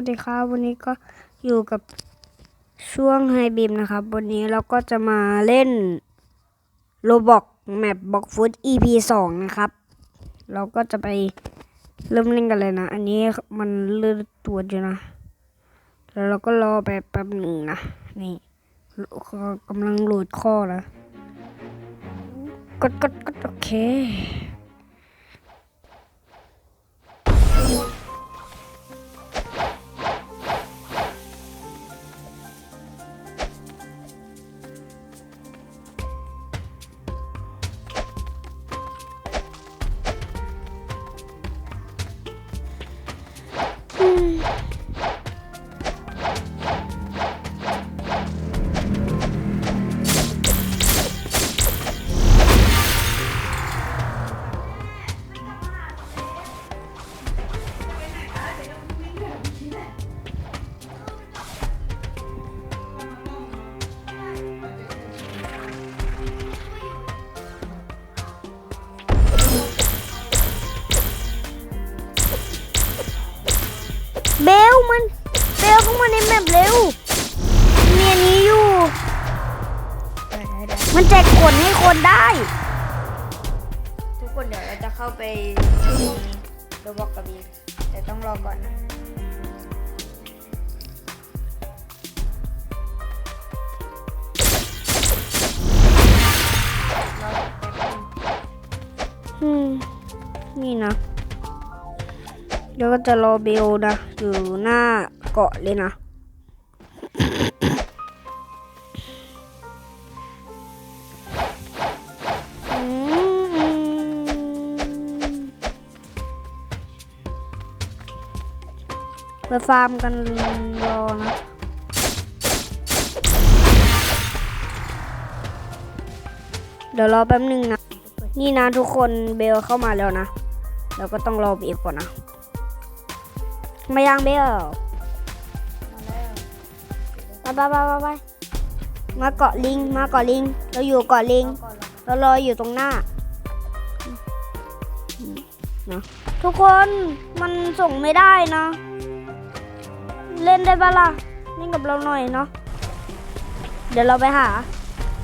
วัสดีครับ วันนี้ก็อยู่กับช่วงไฮบีมนะครับ วันนี้เราก็จะมาเล่นโรบอกแมปบ็อกฟุต EP สองนะครับ เราก็จะไปเริ่มเล่นกันเลยนะ อันนี้มันเลื่อนตัวอยู่นะ แล้วเราก็รอไปแป๊บหนึ่งนะ นี่กำลังโหลดข้อนะ กดกดกดโอเค นี่นะ เดี๋ยวก็จะรอเบลนะ อยู่หน้าเกาะเลยนะอืมไปฟาร์มกันรอนะเดี๋ยวรอแป๊บหนึงนะ นี่นะทุกคนเบลเข้ามาแล้วนะ เราก็ต้องรอเบลก่อนนะ มายังเบลไปไปไปไปไปมาเกาะลิง มาเกาะลิง เราอยู่เกาะลิง เรารออยู่ตรงหน้านะทุกคนมันส่งไม่ได้นะ เล่นได้ปะล่ะเล่นกับเราหน่อยเนาะเดี๋ยวเราไปหา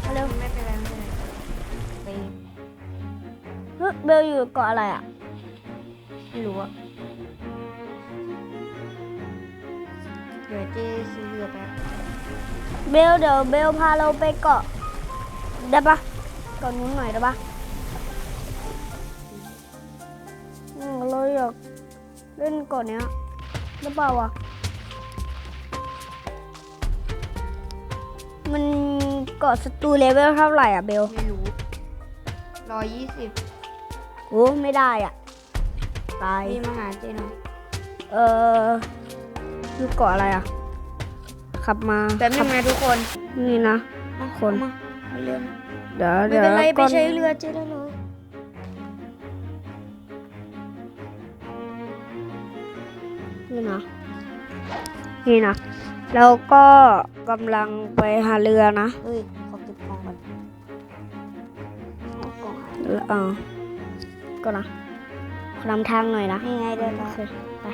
มาเร็วไม่เป็นไรไม่เป็นไรไปเฮ้ยเบลอยู่เกาะอะไรอะ ไม่รู้อะเดี๋ยวเจ๊ซื้อเรือแป๊บเบลเดี๋ยวเบลพาเราไปเกาะได้ปะเกาะนู้นหน่อยได้ปะอืมเราอยากเล่นเกาะเนี้ยได้เปล่าวะมันเกาะศัตรูเลเวลเท่าไหร่อะเบลไม่รู้ร้อยยี่สิบโอ้ไม่ได้อะ ตายพี่มาหาเจ๊หน่อยเอออยู่เกาะอะไรอะ ขับมาแป๊บนึงนะทุกคนนี่นะมาคน มาเอาเรือมาเดี๋ยวไม่เดี๋ยวเป็นไรไปก่อนใช้เรือเจ๊ได้เลยนี่นะ นี่นะ แล้วก็กำลังไปหาเรือนะเฮ้ย ขอเก็บของก่อนเอากล่องหา เออก็นะ นำทางหน่อยนะนี่ไงได้โอแล้วเคไป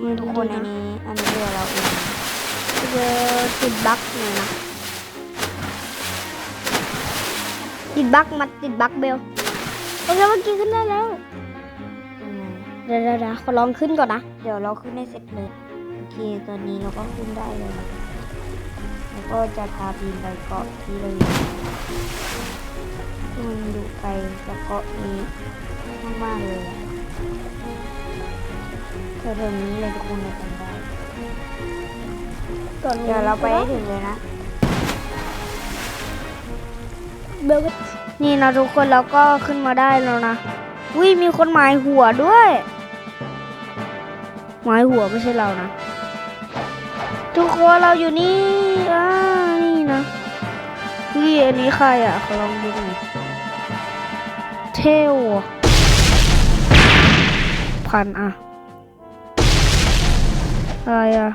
นี่ทุกคนอันนี้อันนี้เรือเราเองเรือติดบั๊กหน่อยนะติดบั๊กมาติดบั๊กเบลโอเคเมื่อกี้ขึ้นได้แล้วยังไงเดี๋ยวเดี๋ยวเดี๋ยวขอลองขึ้นก่อนนะ เดี๋ยวเราขึ้นให้เสร็จเลยโอเคตอนนี้เราก็ขึ้นได้เลยนะแล้วก็จะพาบีมไปเกาะที่เราอยู่ที่มันอยู่ไกลจากเกาะนี้ มากๆเลยอะแถวๆนี้เลยทุกคนเราจำได้ก่อนเดี๋ยวเราไปให้ถึงเลยนะ เบลก็นี่นะทุกคนเราก็ขึ้นมาได้แล้วนะวิมีคนหมายหัวด้วยหมายหัวไม่ใช่เรานะ ทุกคนเราอยู่นี่อ่านี่นะวิอันนี้ใครอะขอลองดูหน่อยเทวอะ พันอะอะไรอะ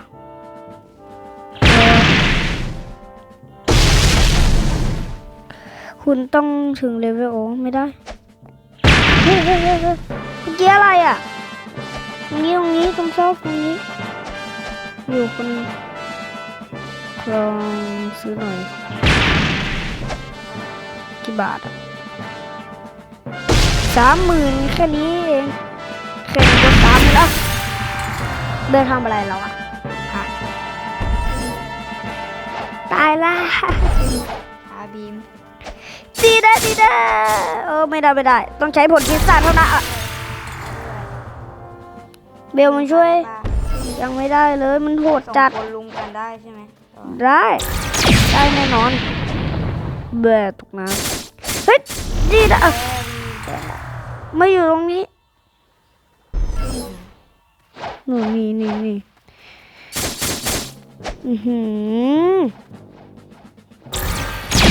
คุณต้องถึงเลเวลโอไม่ได้เฮ้ยเฮ้ยเฮ้ยเมื่อกี้อะไรอะตรงนี้ตรงนี้ตรงซอกตรงนี้ อยู่คนลองซื้อหน่อยกี่บาทสามหมื่นแค่นี้เอง เดินทำอะไรเราอะฮะตายละพาบีมดีนะดีนะเออไม่ได้ไม่ได้ ต้องใช้ผลพิศาจเท่านั้นอะเบลมันช่วยป้ายังไม่ได้เลยมันโหดสองจัดคนลุมกันได้ใช่ไหมต่อได้ ได้แน่นอนเบื่อตกน้ำเฮ้ยดีนะอะไม่อยู่ตรงนี้ หนูนี่นี่นี่อือหือ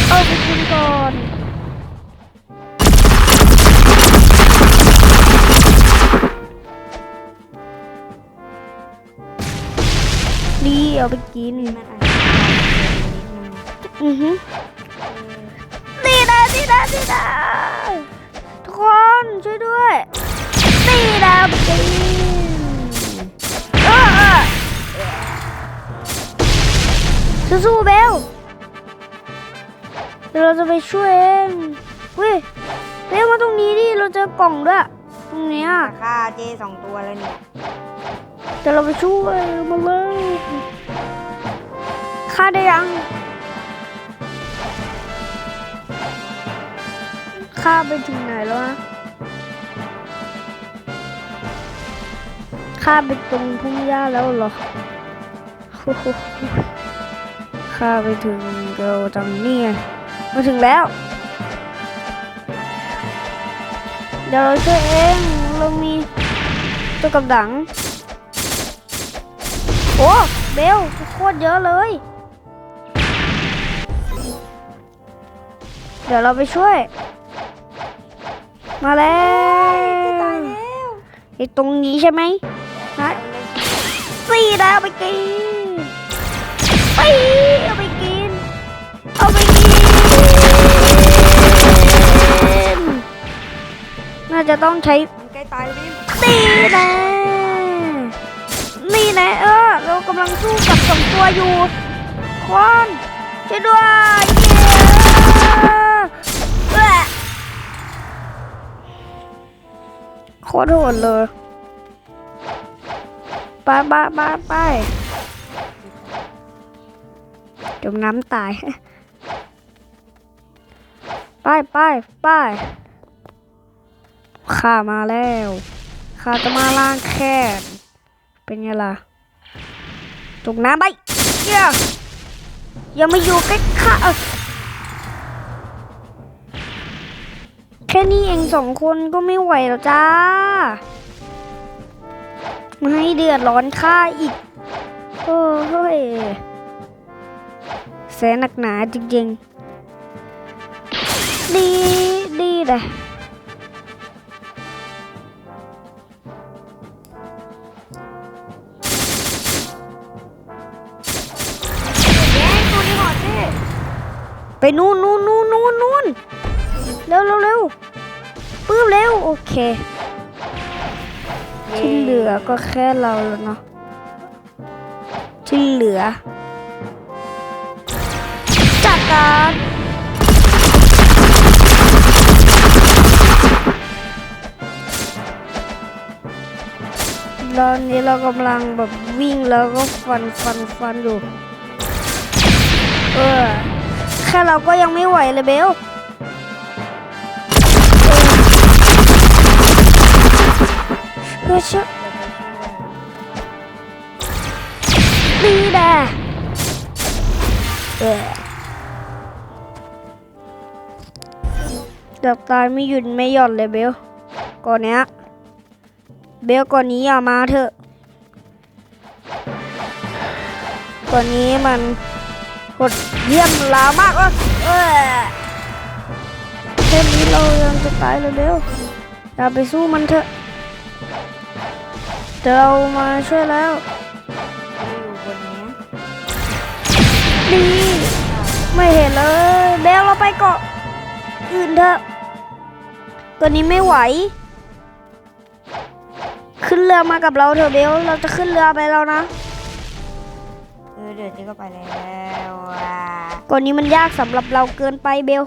เอาไปกินก่อนดีเอาไปกินมันอาจจะนิดนึงอือหือดีนะดีนะดีนะทุกคนช่วยด้วยดีนะดีเอ สู้ๆเบลเดี๋ยวเราจะไปช่วยเองเว้ยเบลมาตรงนี้ดิเราเจอกล่องด้วยตรงเนี้ยฆ่าเจสองตัวแล้วเนี่ยเดี๋ยวเราไปช่วยมาเลยฆ่าได้ยังฆ่าไปถึงไหนแล้วนะฆ่าไปตรงพุ่งหญ้าแล้วเหรอ โอ้โหฆ่าไปถึงเกลจังนี่ไงมาถึงแล้ว เดี๋ยวเราช่วยเองเรามีตัวกับดัง โอ้เบลโคตรเยอะเลย เดี๋ยวเราไปช่วย มาแล้วตายแล้วไอ้ตรงนี้ใช่ไหมนะสี่ดาวไปกิน จะต้องใช้มันใกล้ตายแล้วบีมนี่แน่นี่แน่เออเรากำลังสู้กับสองตัวอยู่ควันช่วยด้วยเย้โคตรโหดเลยไปไปไปไปจมน้ำตาย ไปไปไป ข้ามาแล้วข้าจะมาล้างแค้นเป็นไงล่ะจงน้ำไปเหี้ยอย่ามาอยู่ใกล้ข้าเอ้ยแค่นี้เองสองคนก็ไม่ไหวแล้วจ้ามาให้เดือดร้อนข้าอีกโอ้เฮ้ยแสนหนักหนาจริงๆ ดี ดีเลย ไปนู่นนู่นนู่นนู่นนู่นเร็วเร็วเร็วปื้มเร็วโอเคที่เหลือก็แค่เราแล้วเนาะที่เหลือจัดการตอนนี้เรากำลังแบบวิ่งแล้วก็ฟันฟันฟันอยู่เออแค่เราก็ยังไม่ไหวเลยเบลเออเชื่อดีแด่เออเกือบตายไม่หยุดไม่หย่อนเลยเบลก่อนเนี้ยเบลก่อนนี้อย่ามาเถอะก่อนนี้มัน กดเยี่ยมลามากเลยเออแค่นี้เรายังจะตายเลยเบลอย่าไปสู้มันเถอะเดี๋ยวเรามาช่วยแล้วอยู่บนนี้ดีไม่เห็นเลยเบลเราไปเกาะอื่นเถอะตัวนี้ไม่ไหว ขึ้นเรือมากับเราเถอะเบลเราจะขึ้นเรือไปแล้วนะ เดี๋ยวเจ๊ก็ไปแล้วอะก่อนนี้มันยากสำหรับเราเกินไปเบล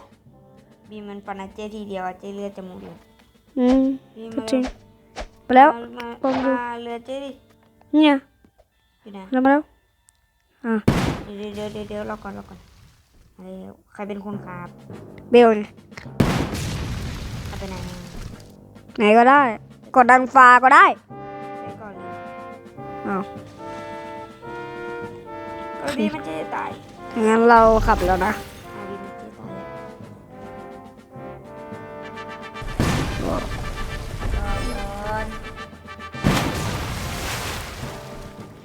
บีมมันปานาเจทีเดียวอะเจ๊เลือดจะหมดเลยอืมบีมก็มาจริงไปแล้ว มาลองดู มาเรือเจ๊ดิเนี่ยอยู่ไหนเรามาแล้ว อะ เดี๋ยวเดี๋ยวเดี๋ยวเดี๋ยวรอก่อนรอก่อนมาเร็วใครเป็นคนขับเบลไงขับไปไหนไหนก็ได้ กดดังฟ้าก็ได้ไปก่อนเลยอ้าว เออบีมมันเจตายงั้นเราขับแล้วนะอะบีมมันเจตายรอก่อน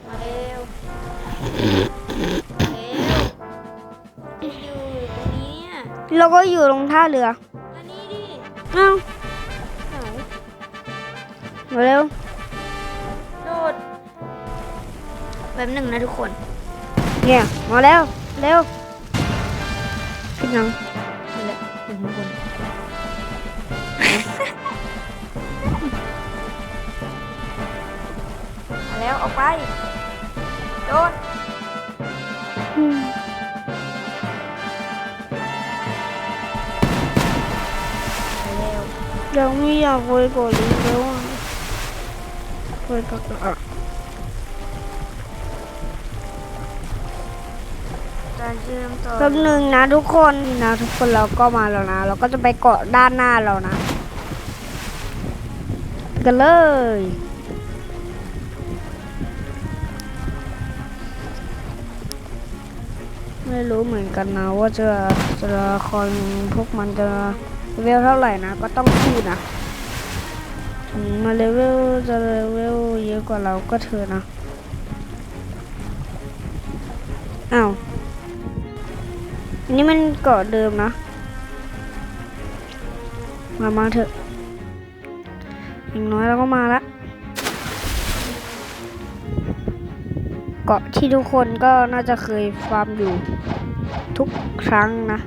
มาเร็วมาเร็วอยู่ตรงนี้เนี่ยเราก็อยู่ตรงท่าเรืออันนี้ดิอ้าวไหนมาเร็วโดดแป๊บหนึ่งนะทุกคน เนี่ยมาแล้วเร็วขึ้นยังนี่แหละถึงข้างบนมาแล้วออกไปโดดอืมไปเร็วเราไม่อยากคุยกับลิงแล้วอะคุยกับอะการเชื่อม แป๊บหนึ่งนะทุกคนนะทุกคนเราก็มาแล้วนะ เราก็จะไปเกาะด้านหน้าเรานะ กันเลย ไม่รู้เหมือนกันนะว่าจะจะคอยพวกมันจะเลเวลเท่าไหร่นะ ก็ต้องสู้นะมาเลเวลจะเลเวลเยอะกว่าเราก็เถอะนะ นนี้มันเกาะเดิมนะ มามาเถอะ อย่างน้อยเราก็มาละ เกาะที่ทุกคนก็น่าจะเคยฟาร์มอยู่ ทุกครั้งนะ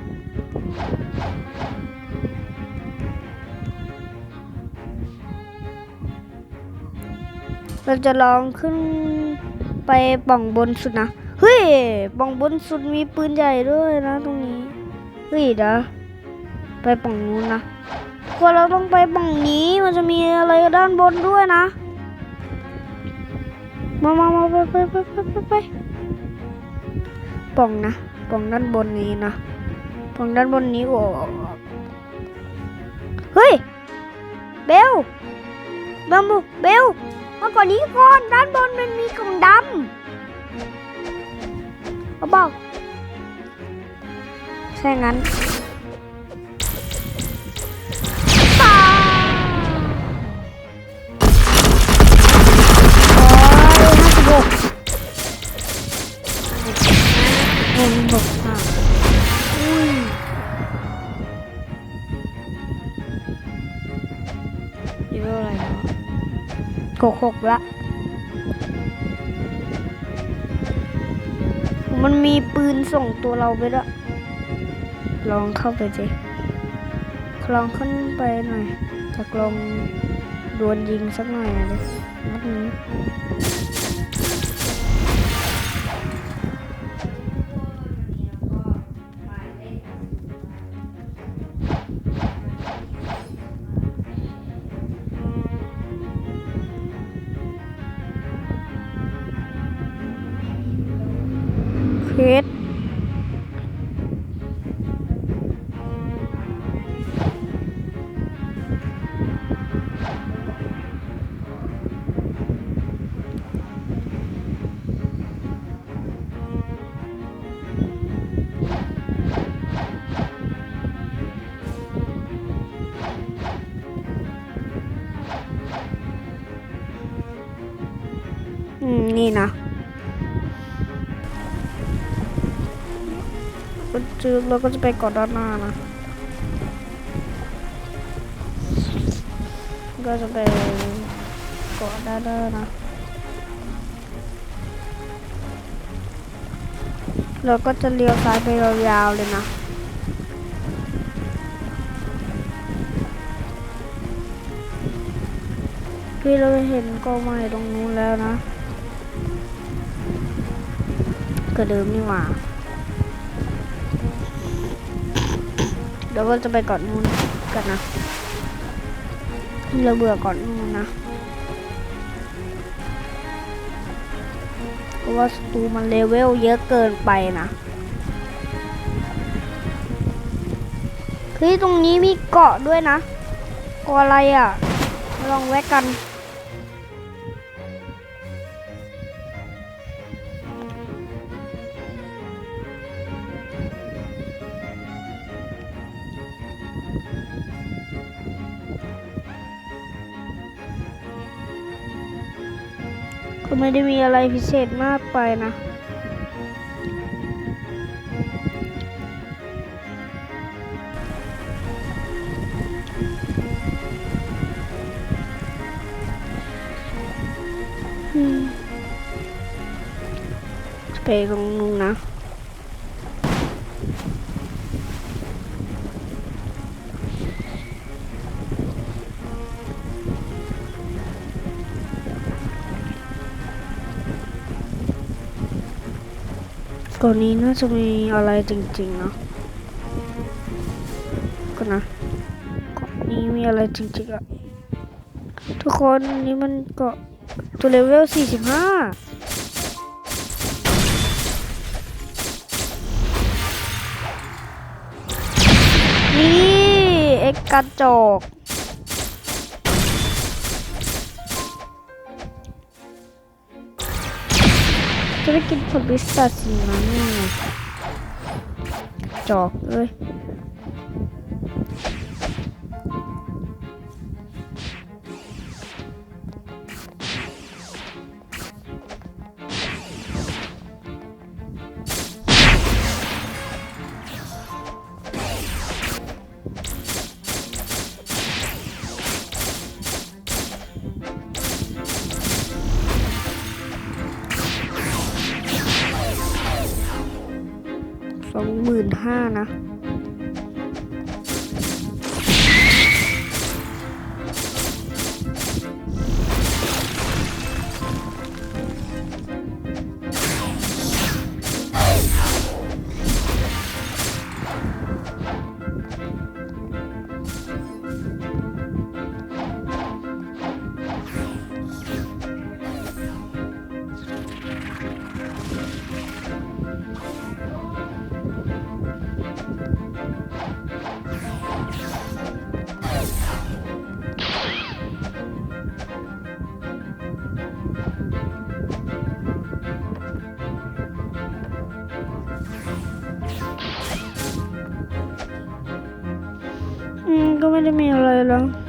เราจะลองขึ้นไปป่องบนสุดนะ เฮ้ยป่องบนสุดมีปืนใหญ่ด้วยนะตรงนี้ เฮ้ยเดี๋ยวไปป่องนู้นนะคนเราต้องไปป่องนี้มันจะมีอะไรด้านบนด้วยนะ มามามาไปไปไปไปไปไปป่องนะป่องด้านบนนี้นะป่องด้านบนนี้โอ้เฮ้ย เบลเบลเบลมาก่อนนี้ก่อนด้านบนมันมีกล่อ ช่งั้นตายโอ้ยห้าสิบหกหนึ่งหกห้าอุ้ยเลเวลอะไรแล้วหกหกละ มันมีปืนส่งตัวเราไปด้วย ลองเข้าไปสิลองขึ้นไปหน่อยจะลองดวลยิงสักหน่อยเลยนัดนี้ จะเราก็จะไปกาะด้านหน้านะ ก็จะไปกาะด้านหน้านะ เราก็จะเลี้ยวซ้ายไปยาวๆเลยนะพี่เราเห็นกองไม้ตรงนู้นแล้วนะก็เดิมนี่หว่า ดี๋ยวก็จะไปเก่อนนู้นกันนะเราเบื่อก่อนนู้นนะเพราะว่าศัตรูมันเลเวลเยอะเกินไปนะเฮ้ยตรงนี้มีเกาะด้วยนะเกาะอะไรอะลองแวะกัน ไม่ได้มีอะไรพิเศษมากไปนะอืมไปของนู้นนะ ก่อนนี้น่าจะมีอะไรจริงๆเนาะก็นะก่อนนี้มีอะไรจริงๆอะทุกคนนี่มันเกาะตัวเลเวล 45นี่ เอ็กกระจก จะได้กินผลวิสตาสิมันี่จอกเลย สองหมื่นห้านะ ไ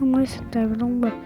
ทำไมสแตนมันต้องแบบ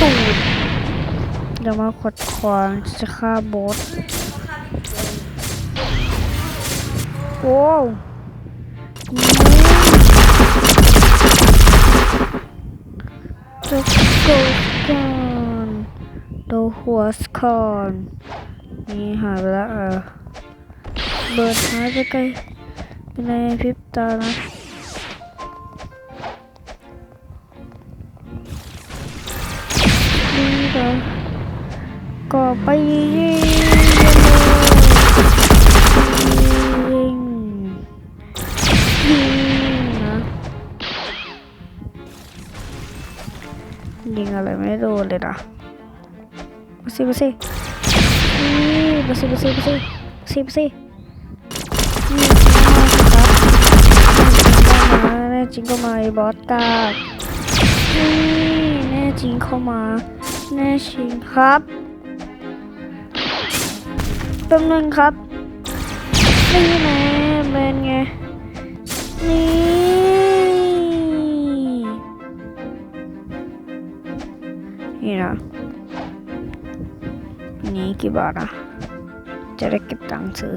ตูดเดี๋ยวมาขดขวางจะฆ่าบอสโอ้วจะโกก่อนตัวหัวสคอนนี่หายไปแล้วเออเบิร์ดหายไปไกลเป็นในพิบตานะ ไปยิงยิงยิงนะยิงอะไรไม่โดนเลยนะมาสิมาสินี่มาสิมาสิมาสิมาสิมาสินี่มาสิครับแน่จริงก็มาไอ้บอสกาแน่จริงเข้ามาแน่จริงครับ แป๊บนึงครับ นี่นะเป็นไง นี่ นี่นะนี่กี่บาทอะจะได้เก็บตังค์ซื้อ